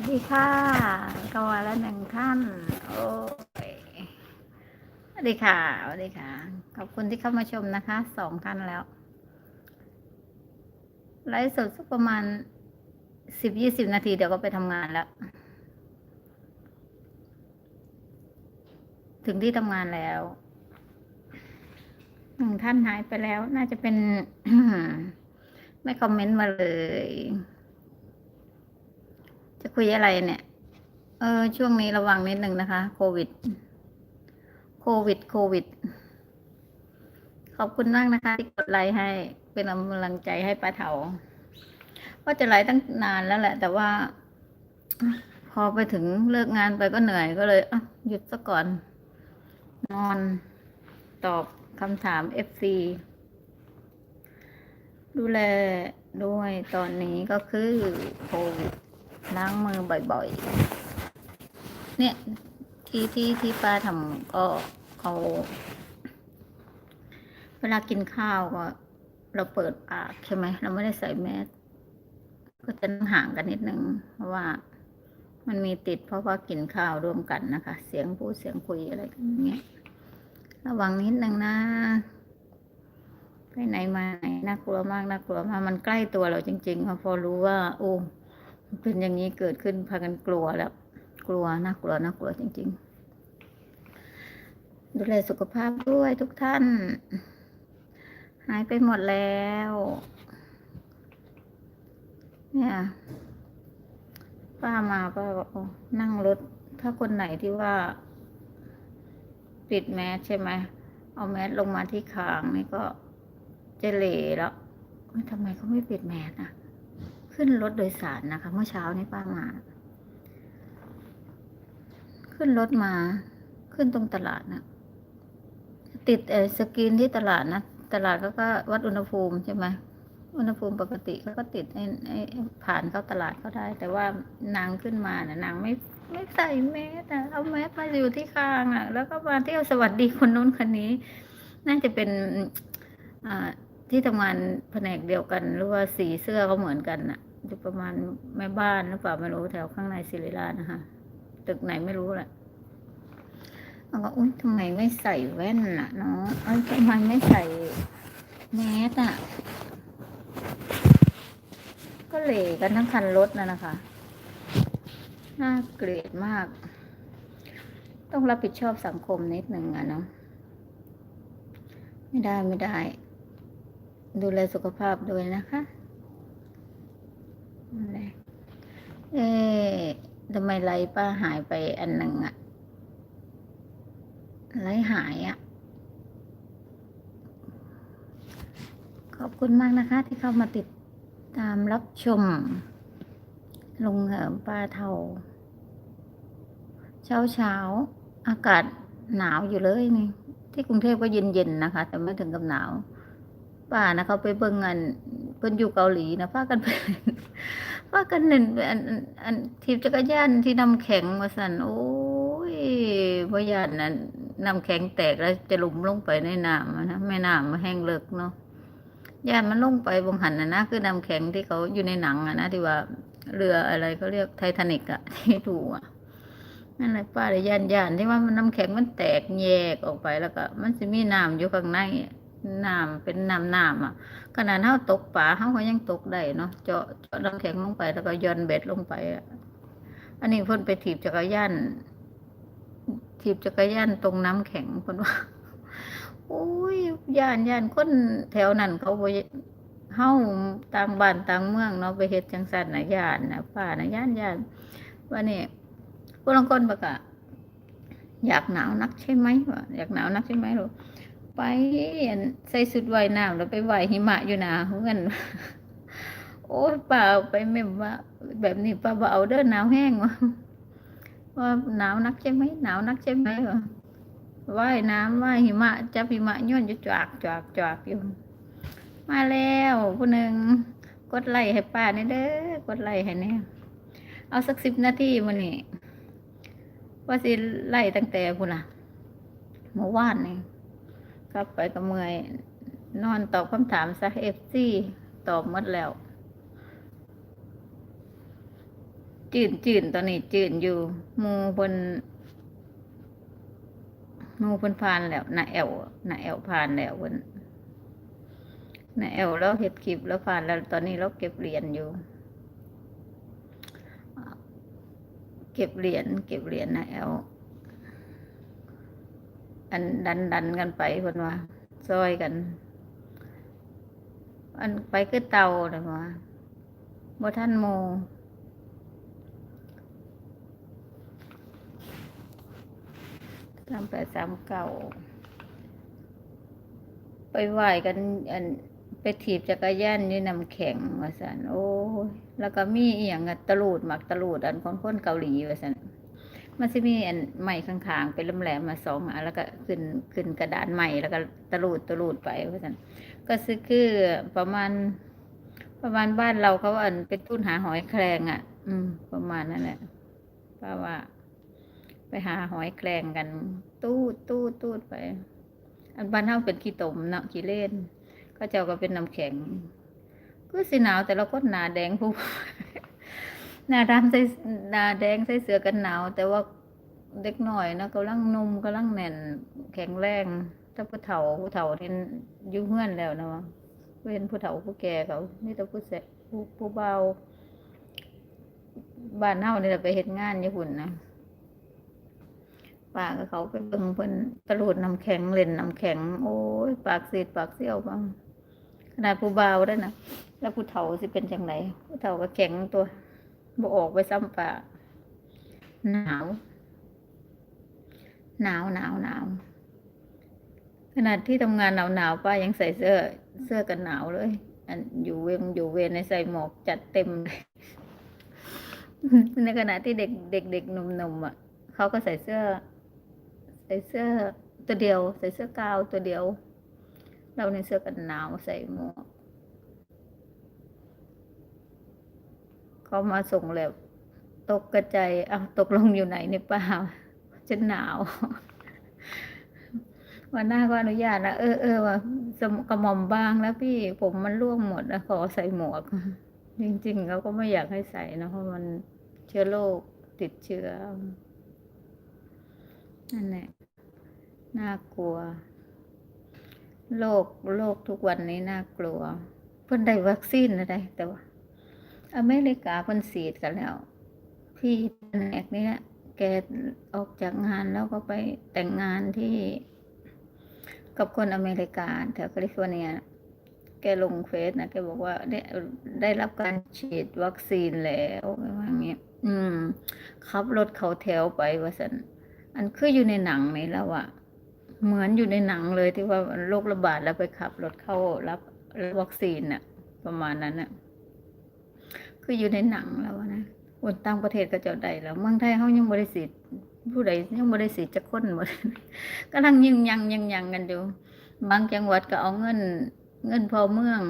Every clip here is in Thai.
วัสดีค่ะก็มาแล้วหนึ่งท่าน โอ้ยสวัสดีค่ะสวัสดีค่ะ ขอบคุณที่เข้ามาชมนะคะ สองท่านแล้วไลฟ์สดสักประมาณสิบยี่สิบนาทีเดี๋ยวก็ไปทำงานแล้ว ถึงที่ทำงานแล้วหนึ่งท่านหายไปแล้ว น่าจะเป็น ไม่คอมเมนต์มาเลย จะคุยอะไรเนี่ย เออ ช่วงนี้ระวังนิดนึงนะคะ โควิด โควิด โควิด ขอบคุณมากนะคะ ที่กดไลค์ให้ เป็นกำลังใจให้ป้าเถาว่าจะไลค์ตั้งนานแล้วแหละ แต่ว่า พอไปถึงเลิกงานไปก็เหนื่อยก็เลยอหยุดซะก่อน นอน ตอบคำถาม FC ดูแลด้วยตอนนี้ก็คือโควิด ล้างมือบ่อยๆ เนี่ยที่ที่ที่ป้าทำก็เขาเวลากินข้าวก็ เราเปิดปากใช่ไหมเราไม่ได้ใส่แมสก็จะห่างกันนิดนึงเพราะว่ามันมีติดเพราะว่ากินข้าวร่วมกันนะคะ เสียงพูดเสียงคุยอะไรกันอย่างเงี้ยระวังนิดนึงนะ ไปไหนมาไหนน่ากลัวมากน่ากลัวมากมันใกล้ตัวเราจริงๆพอรู้ว่า โอ้ เป็นอย่างนี้เกิดขึ้นพากันกลัวแล้ว กลัวน่ากลัวน่ากลัวจริง ๆ ดูแลสุขภาพด้วยทุกท่าน หายไปหมดแล้ว เนี่ยป้ามาป้าก็นั่งรถ ถ้าคนไหนที่ว่า ปิดแมสใช่ไหมเอาแมสลงมาที่คางนี่ก็จะเลแล้วทำไมเขาไม่ปิดแมสอะ ขึ้นรถโดยสารนะคะ เมื่อเช้านี้ป้ามา ขึ้นรถมาขึ้นตรงตลาดนะติดเออสกรีนที่ตลาดนะตลาดเขาก็วัดอุณหภูมิใช่ไหมอุณหภูมิปกติเขาก็ติดไอ้ไอ้ผ่านเข้าตลาดก็ได้ แต่ว่านางขึ้นมานะนางไม่ไม่ใส่แมสอะเอาแมสมาอยู่ที่คางอะแล้วก็มาเที่ยวสวัสดีคนนู้นคนนี้ น่าจะเป็นอ่าที่ทำงานแผนกเดียวกัน หรือว่าสีเสื้อเขาเหมือนกันน่ะ จะประมาณแม่บ้านหรือเปล่าไม่รู้แถวข้างในศิริราชนะคะตึกไหนไม่รู้แหละแล้วก็อุ้ยทำไมไม่ใส่แว่นน่ะเนาะเอ้ยทำไมไม่ใส่แมสอะ ก็เหล่กันทั้งคันรถนะนะคะ น่าเกลียดมาก ต้องรับผิดชอบสังคมนิดหนึ่งอะเนาะไม่ได้ไม่ได้ ดูแลสุขภาพด้วยนะคะนั่นแหละเอ๊ะ ทำไมไลฟ์ป้าหายไปอันหนึ่งอะไลฟ์หายอะขอบคุณมากนะคะ ที่เข้ามาติดตามรับชม ลงเหิมป้าเทา เช้าเช้าอากาศหนาวอยู่เลยนี่ ที่กรุงเทพก็เย็นๆนะคะ แต่ไม่ถึงกับหนาว ป้านะเขาไปเบิ่งอันเพิ่นอยู่เกาหลีนะพากันไป พากันเล่นอันอันอันทีบจักรยานที่น้ำแข็งมาสั่นโอ้ยบ่ยานนั้นน้ำแข็งแตกแล้วจะหลุมลงไปในน้ำนะแม่น้ำมันแห้งเลิกเนาะยานมันลงไปบงหันนะนะคือน้ำแข็งที่เขาอยู่ในหนังอะนะที่ว่าเรืออะไรเขาเรียกไททานิกอะที่ถูกอะนั่นแหละป้าเลยยานย่านที่ว่ามันน้ำแข็งมันแตกแยกออกไปแล้วก็ มันจะมีน้ำอยู่ข้างใน น้ำเป็นน้ำน้ำอะขนาดเฮาตกปลาเฮาก็ยังตกได้เนาะเจาะเจาะน้ำแข็งลงไปแล้วก็ย่อนเบ็ดลงไปอะอันนี้เพิ่นไปถีบจักรยานถีบจักรยานตรงน้ำแข็งเพิ่นว่าโอ้ยย่านย่านคนแถวนั้นเขาบ่เฮาต่างบ้านต่างเมืองเนาะไปเฮ็ดจังซั่นนะย่านนะป้านะย่านย่านว่านี่ผู้ลางคนบอกว่าอยากหนาวนักใช่ไหมว่าอยากหนาวนักใช่ไหมลูก ไปอันใส่สุดว่ายน้ำแล้วไปว่ายหิมะอยู่หนาเพื่อนโอ้ยป่าไปแม่นว่า แบบนี้ป้าบ่เอาเด้อหนาวแห้งวะว่าหนาวนักใช่ไหมหนาวนักใช่ไหมวะว่ายน้ำว่ายหิมะจับหิมะย่นอยู่จวกจวกจวกอยู่ มาแล้วผู้หนึ่งกดไลค์ให้ป้านี่เด้อกดไลค์ให้แน่เอาสักสิบนาทีมันนี่ว่าสิไล่ตั้งแต่พุ่นล่ะเมื่อวานนี่ กลับไปก็เมื่อย นอนตอบคำถามซะเอฟซีตอบหมดแล้ว จืนจืนตอนนี้จืนอยู่มูเพิ่นมูเพิ่นผ่านแล้วน่ะแอวน่ะแอวผ่านแล้วเพิ่นน่ะแอวแล้วเฮ็ดคลิปแล้วผ่านแล้วตอนนี้เราเก็บเหรียญอยู่ เก็บเหรียญเก็บเหรียญน่ะแอว อันดันดันกันไปเพิ่นว่าซอยกัน อันไปคือเตาเลยว่าบ่ท่านโมสามแปดสามเก้าไปไหว้กัน อันไปถีบจักรยานนี่น้ำแข็งว่าสันโอ้แล้วก็มีอีหยังตะลูดหมักตะลูดอันคนคนเกาหลีว่าสัน มันจะมีอันไม้ข้างๆเป็นลำแหลมมาสองอันแล้วก็ขึ้นขึ้นกระดานใหม่แล้วก็ตะลูดตะลูดไปว่าสันก็คือคือประมาณ ประมาณบ้านเราเขาอันเป็นตุ้นหาหอยแครงอะ อืม ประมาณนั้นแหละเพราะว่า ไปหาหอยแครงกัน ตู้ตู้ตู้ไป อันบ้านเฮาเป็นขี้ตมเนาะขี้เล่นก็เจ้าก็เป็นน้ำแข็งก็สิหนาวแต่เราก็หนาแดงผู้ หนาดำใส่หนาแดงใส่เสื้อกันหนาว แต่ว่าเด็กหน่อยนะกำลังนุ่มกำลังแน่น แข็งแรงถ้าผู้เฒ่าผู้เฒ่าที่อยุ่งเงื่อนแล้วนะวะเห็นผู้เฒ่าผู้แก่เขานี่แต่ผู้แสผู้ผู้เบาบ้านเฮานี่แหละไปเฮ็ดงานญี่ปุ่นนะป้ากับเขาไปเบิ่งเพิ่นตะลุดน้ำแข็งเล่นน้ำแข็ง โอ้ยปากซีดปากเสี้ยวบ้างขนาดผู้เบาได้นะแล้วผู้เฒ่าสิเป็นจังไดผู้เฒ่าก็แข็งตัว บ่ออกไปซ้ำป่าหนาว หนาวหนาวหนาวขนาดที่ทำงานหนาวหนาวป้ายังใส่เสื้อเสื้อกันหนาวเลยอันอยู่เวรอยู่เวรในใส่หมวกจัดเต็มเลยในขณะที่เด็กเด็กเด็กหนุ่มๆอะเขาก็ใส่เสื้อ ใส่เสื้อตัวเดียว ใส่เสื้อกาวตัวเดียว เราในเสื้อกันหนาวใส่หมวก เขามาส่งแล้ว ตกกระจายเอ้าตกลงอยู่ไหนเนี่ยป้าจะหนาววันหน้าก็อนุญาตนะเออเออว่ากระหม่อมบางแล้วพี่ผมมันร่วงหมดนะขอใส่หมวก จริงๆเขาก็ไม่อยากให้ใส่นะเพราะมันเชื้อโรคติดเชื้อนั่นแหละน่ากลัวโรคโรคทุกวันนี้น่ากลัว เพิ่นได้วัคซีนอะไรแต่ว่า อเมริกาเพิ่นฉีดกันแล้ว ที่แผนกนี้นะแกออกจากงานแล้วก็ไปแต่งงานที่ กับคนอเมริกาแถวแคลิฟอร์เนีย แกลงเฟซนะแกบอกว่าได้ได้รับการฉีดวัคซีนแล้วว่าอย่างเงี้ยอืมขับรถเขาแถวไปว่าสันอันคืออยู่ในหนังนี่แล้วอะเหมือนอยู่ในหนังเลยที่ว่าโรคระบาดแล้วไปขับรถเข้ารับรับวัคซีนน่ะประมาณนั้นน่ะ คืออยู่ในหนังแล้วอะนะคนต่างประเทศก็เจ้าได้แล้วเมืองไทยเขายังบริสิทธิ์ผู้ใดยังบริสิทธิ์จะค้นหมดกำลังยิงยังยังยังกันอยู่บางจังหวัดก็เอาเงิน เงินพอเมือง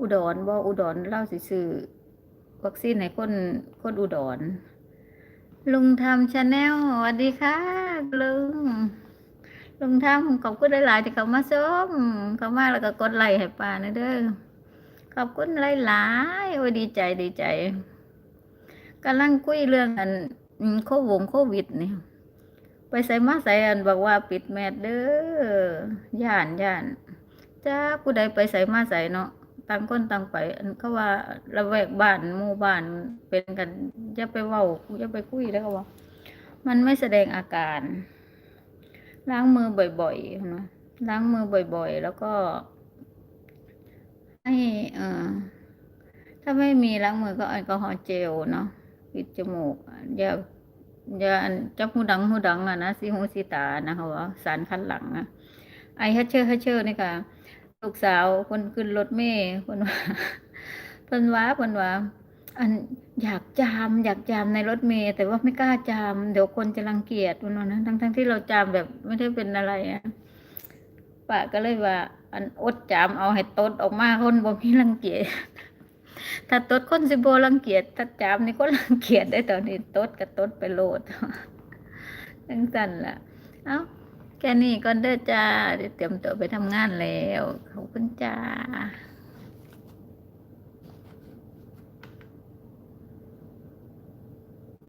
อุดรบ่อุดรเล่าสิซื้อวัคซีนให้คนคนอุดร ลุงทำชาแนลสวัสดีค่ะ ลุงลุงทำขอบคุณหลายๆที่เขามาชมเขามาแล้วก็กดไลค์ให้ป้านะเด้อ ขอบคุณหลายๆโอ้ดีใจดีใจกำลังคุยเรื่องอันโควงโควิดนี่ไปใส่มาใส่อันบอกว่าปิดแมสเด้อย่านย่านจ้าผู้ใดไปใส่มาใส่เนาะต่างคนต่างไปอันเขาว่าระแวกบ้านหมู่บ้านเป็นกันอย่าไปเว้าอย่าไปคุยแล้วก็ว่า มันไม่แสดงอาการ ล้างมือบ่อยๆนะล้างมือบ่อย ๆ แล้วก็ ให้เอ่อถ้าไม่มีล้างมือก็แอลกอฮอล์เจลเนาะปิดจมูกอย่าอย่าจับหูดังหูดังอะนะสีหูสีตานะเขาว่าสารคัดหลังอะไอฮัชเชอร์ฮัชเชอร์นี่ค่ะลูกสาวคนขึ้นรถเมย์คนว่าเพิ่นว่าเพิ่นว่า อันอยากจาม อยากจามในรถเมย์แต่ว่าไม่กล้าจาม เดี๋ยวคนจะรังเกียจเพิ่นว่านะทั้งทั้งที่เราจามแบบไม่ได้เป็นอะไรอะ ป้าก็เลยว่า อันอดจามเอาให้ตดออกมาคนบ่มีรังเกียจถ้าตดคนสิบ่รังเกียจถ้าจามนี่ก็รังเกียจได้ตอนนี้ตดก็ตดไปโลดจังสั่นละเอ้าแค่นี้ก่อนเด้อจ้าเดี๋ยวเตรียมตัวไปทำงานแล้วขอบคุณจ้า